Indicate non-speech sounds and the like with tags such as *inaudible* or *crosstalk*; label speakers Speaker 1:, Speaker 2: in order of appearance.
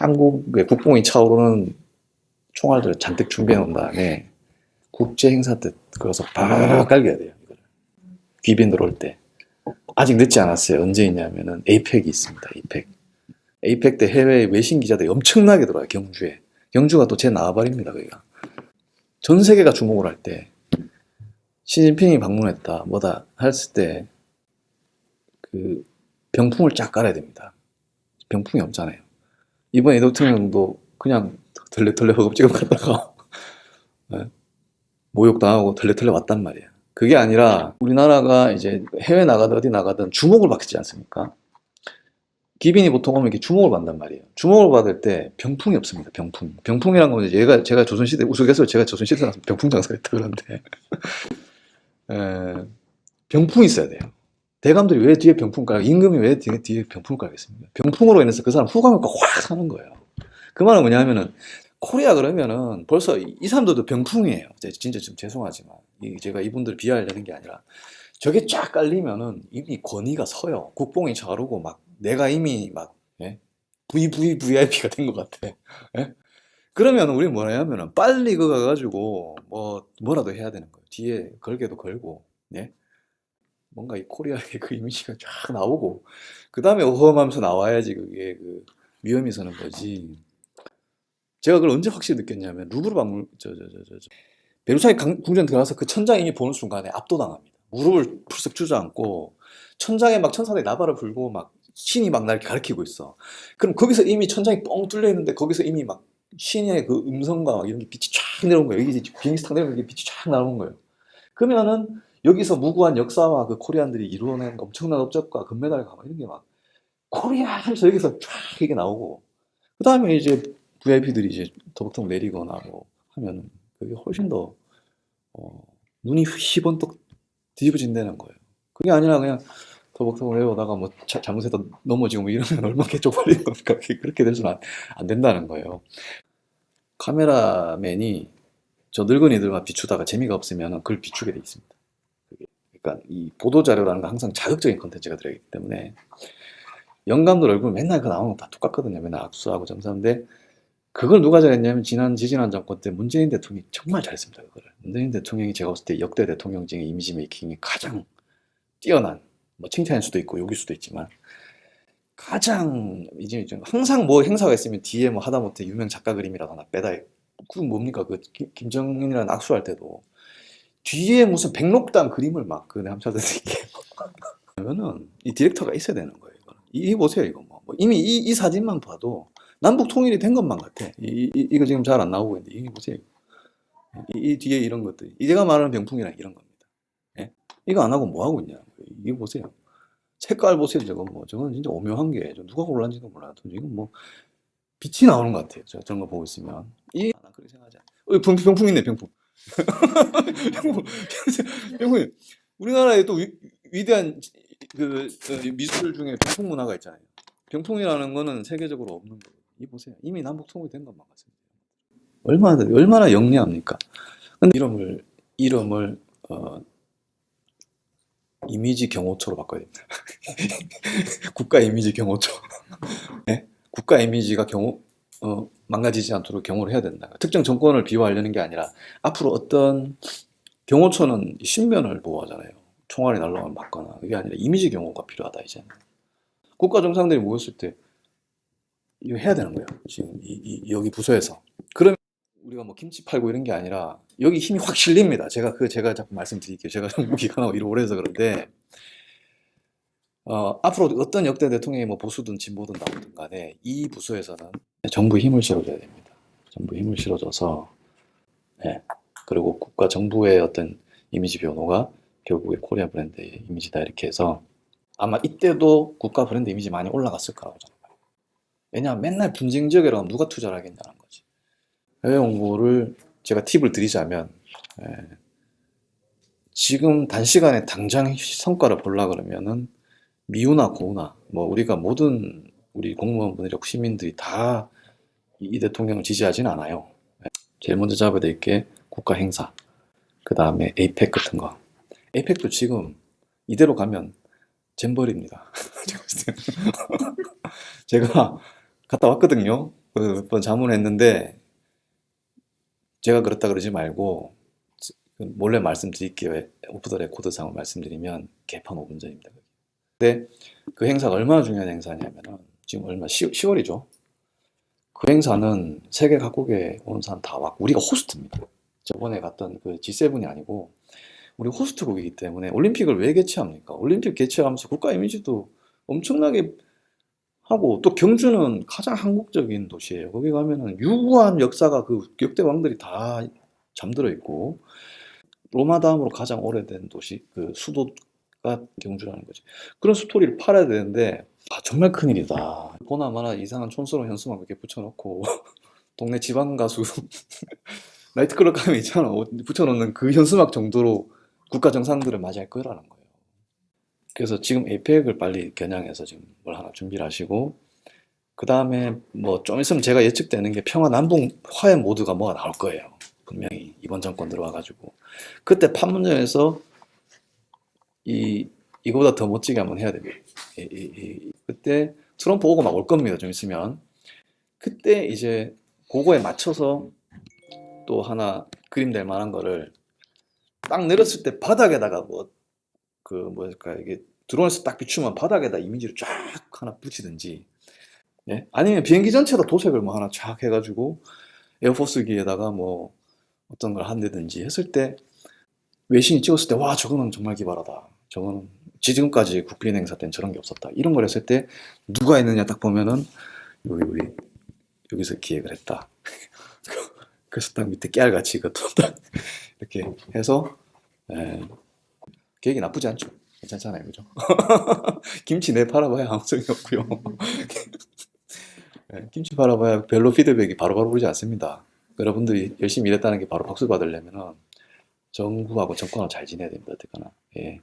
Speaker 1: 한국의 국뽕이 차오르는 총알들을 잔뜩 준비해 놓은 다음에 국제 행사 때 그래서 팍 깔겨야 돼요. 귀빈 들어올 때. 아직 늦지 않았어요. 언제 있냐면은 에이펙이 있습니다. 에이펙. 에이펙 때 해외 외신 기자들이 엄청나게 들어와요. 경주에. 경주가 또 제 나와버립니다. 거기가. 전 세계가 주목을 할 때 시진핑이 방문했다 뭐다 했을 때 그 병풍을 쫙 깔아야 됩니다. 병풍이 없잖아요. 이번 이 대통령도 그냥 덜레덜레 허겁지겁 갔다가 예, *laughs* 모욕당하고 덜레덜레 왔단 말이에요. 그게 아니라 우리나라가 이제 해외 나가든 어디 나가든 주목을 받지 않습니까? 기빈이 보통 오면 이렇게 주목을 받단 말이에요. 주목을 받을 때 병풍이 없습니다. 병풍. 병풍이란 건 얘가 제가 조선시대 우스갯소리 제가 조선시대 나서 병풍 장사를 했다 그런데 에, *laughs* 병풍이 있어야 돼요. 대감들이 왜 뒤에 병풍 깔고 임금이 왜 뒤에, 뒤에 병풍을 깔겠습니까? 병풍으로 인해서 그 사람 후감을 확 사는 거예요. 그 말은 뭐냐면은 코리아 그러면은 벌써 이, 이 사람들도 병풍이에요. 제- 진짜 좀 죄송하지만 이- 제가 이분들 비하하려는 게 아니라 저게 쫙 깔리면은 이미 권위가 서요. 국뽕이 자르고 막 내가 이미 막 예? VVVIP가 된 것 같아. 예? 그러면 우리 뭐라 하면은 빨리 그거 가가지고 뭐 뭐라도 해야 되는 거예요. 뒤에 걸게도 걸고 예? 뭔가 이 코리아의 그 이미지가 쫙 나오고 그 다음에 어험하면서 나와야지 그게 그 위험이 서는 거지. 제가 그걸 언제 확실히 느꼈냐면 루브르 박물 저저저저 베르사유 강- 궁전 들어가서 그 천장 이미 보는 순간에 압도당합니다. 무릎을 풀썩 주저앉고 천장에 막 천사들이 나발을 불고 막 신이 막 날 가리키고 있어. 그럼 거기서 이미 천장이 뻥 뚫려 있는데 거기서 이미 막 신의 그 음성과 막 이런 게 빛이 쫙 내려온 거예요. 여기 비행기 탁 내려오는 게 빛이 쫙 나오는 거예요. 그러면은 여기서 무고한 역사와 그 코리안들이 이루어낸 엄청난 업적과 금메달 가막 이런 게막 하면서 여기서 쫙 이게 나오고 그 다음에 이제 VIP들이 이제 더벅더벅 내리거나 뭐 하면은 그게 훨씬 더 어, 눈이 희번떡 뒤집어진다는 거예요. 그게 아니라 그냥 더벅더벅 내려오다가 뭐 자- 잘못해서 넘어지고 뭐 이러면 얼마나 쪽팔리는 겁니까? 그렇게 돼서는 안, 안 된다는 거예요. 카메라맨이 저 늙은이들만 비추다가 재미가 없으면 그걸 비추게 돼 있습니다. 그러니까 이 보도 자료라는 건 항상 자극적인 컨텐츠가 들어있기 때문에 영감들 얼굴 맨날 그 나오는 거 다 똑같거든요. 맨날 악수하고 점사인데 그걸 누가 잘했냐면 지난 지지난 정권 때 문재인 대통령이 정말 잘했습니다. 그거를 문재인 대통령이 제가 봤을 때 역대 대통령 중에 이미지 메이킹이 가장 뛰어난 뭐 칭찬일 수도 있고 욕일 수도 있지만 가장 이제 좀 항상 뭐 행사가 있으면 뒤에 뭐 하다못해 유명 작가 그림이라도 하나 빼다 그 뭡니까 그 김- 김정은이랑 악수할 때도 뒤에 무슨 백록당 그림을 막 그 남자들이 이렇게 그러면은 *laughs* 이 디렉터가 있어야 되는 거예요. 이거는. 이, 이 보세요 이거 뭐, 뭐 이미 이, 이 사진만 봐도 남북 통일이 된 것만 같아. 이, 이, 이 거 지금 잘 안 나오고 있는데 이게 보세요. 이, 이 뒤에 이런 것들 이 제가 말하는 병풍이랑 이런 겁니다. 예? 이거 안 하고 뭐 하고 있냐? 이거 보세요. 색깔 보세요. 저거 뭐 저건 진짜 오묘한 게저 누가 골랐는지도 몰라도 지금 뭐 빛이 나오는 것 같아요. 저 저런 거 보고 있으면 이난 그렇게 생각하지. 어, 병, 병풍 있네 병풍. *laughs* 병풍 병풍. 우리나라에 또 위, 위대한 그 어, 미술 중에 병풍 문화가 있잖아요. 병풍이라는 거는 세계적으로 없는 거예요. 이 보세요. 이미 남북 통일이 된 것만 같습니다. 얼마나 얼마나 영리합니까? 이름을 이름을 어, 이미지 경호처로 바꿔야 됩니다. *laughs* 국가 이미지 경호처. 예? 국가 이미지가 경호 어, 망가지지 않도록 경호를 해야 된다. 특정 정권을 비호하려는 게 아니라 앞으로 어떤 경호처는 신변을 보호하잖아요. 총알이 날라오면 맞거나 그게 아니라 이미지 경호가 필요하다 이제는. 국가 정상들이 모였을 때 이거 해야 되는 거예요. 지금 이, 이- 여기 부서에서. 그러면 우리가 뭐 김치 팔고 이런 게 아니라 여기 힘이 확 실립니다. 제가 그 제가 자꾸 말씀드릴게요. 제가 *laughs* 정부 기관하고 일을 오래 해서 그런데 어, 앞으로 어떤 역대 대통령이 뭐 보수든 진보든 나오든 간에 이 부서에서는 정부 힘을 실어줘야 됩니다. 정부 힘을 실어줘서 예. 그리고 국가 정부의 어떤 이미지 변호가 결국에 코리아 브랜드의 이미지다 이렇게 해서 아마 이때도 국가 브랜드 이미지 많이 올라갔을 거라고 저는 봐요. 왜냐하면 맨날 분쟁 지역이라고 하면 누가 투자를 하겠냐는 거지. 해외 홍보를 제가 팁을 드리자면 예, 지금 단시간에 당장 성과를 보려 그러면은 미우나 고우나 뭐 우리가 모든 우리 공무원분들이 시민들이 다 이 대통령을 지지하진 않아요. 예, 제일 먼저 잡아야 될 게 국가 행사, 그 다음에 에이펙 같은 거. 에이펙도 지금 이대로 가면 잼버리입니다. *laughs* 제가 갔다 왔거든요. 몇 번 자문했는데 제가 그렇다 그러지 말고 몰래 말씀드릴게요. 오프 더 레코드상을 말씀드리면 개판 5분 전입니다. 근데 그 행사가 얼마나 중요한 행사냐면은 지금 얼마 10, 10월이죠. 그 행사는 세계 각국에 온 사람 다 왔고 우리가 호스트입니다. 저번에 갔던 그 G7이 아니고 우리 호스트국이기 때문에 올림픽을 왜 개최합니까? 올림픽 개최하면서 국가 이미지도 엄청나게 하고 또 경주는 가장 한국적인 도시예요. 거기 가면은 유구한 역사가 그 역대 왕들이 다 잠들어 있고 로마 다음으로 가장 오래된 도시 그 수도가 경주라는 거지. 그런 스토리를 팔아야 되는데 아, 정말 큰일이다. 보나마나 이상한 촌스러운 현수막 이렇게 붙여놓고 *laughs* 동네 지방 가수 *laughs* 나이트클럽 가면 있잖아 어, 붙여놓는 그 현수막 정도로 국가 정상들을 맞이할 거라는 거예요. 그래서 지금 에이펙을 빨리 겨냥해서 지금 뭘 하나 준비를 하시고 그 다음에 뭐 좀 있으면 제가 예측되는 게 평화 남북 화해 모드가 뭐가 나올 거예요. 분명히 이번 정권 들어와가지고 그때 판문점에서 이 이거보다 더 멋지게 한번 해야 됩니다. 이- 이- 이- 그때 트럼프 오고 막 올 겁니다. 좀 있으면 그때 이제 그거에 맞춰서 또 하나 그림 될 만한 거를 딱 내렸을 때 바닥에다가 뭐 그 뭐랄까 이게 드론에서 딱 비추면 바닥에다 이미지를 쫙 하나 붙이든지 예? 아니면 비행기 전체에다 도색을 뭐 하나 쫙 해가지고 에어포스기에다가 뭐 어떤 걸 한다든지 했을 때 외신이 찍었을 때 와 저거는 정말 기발하다. 저거는 지금까지 국빈 행사 때는 저런 게 없었다. 이런 걸 했을 때 누가 했느냐 딱 보면은 여기 우리 여기서 기획을 했다. *laughs* 그래서 딱 밑에 깨알같이 이것도 딱 이렇게 해서 예, 계획이 나쁘지 않죠. 괜찮잖아요. 그죠? *laughs* 김치 내 팔아봐야 아무 소용이 없고요. *laughs* 예, 김치 팔아봐야 별로 피드백이 바로 바로 오지 않습니다. 여러분들이 열심히 일했다는 게 바로 박수 받으려면은 정부하고 정권하고 잘 지내야 됩니다 어쨌거나 예.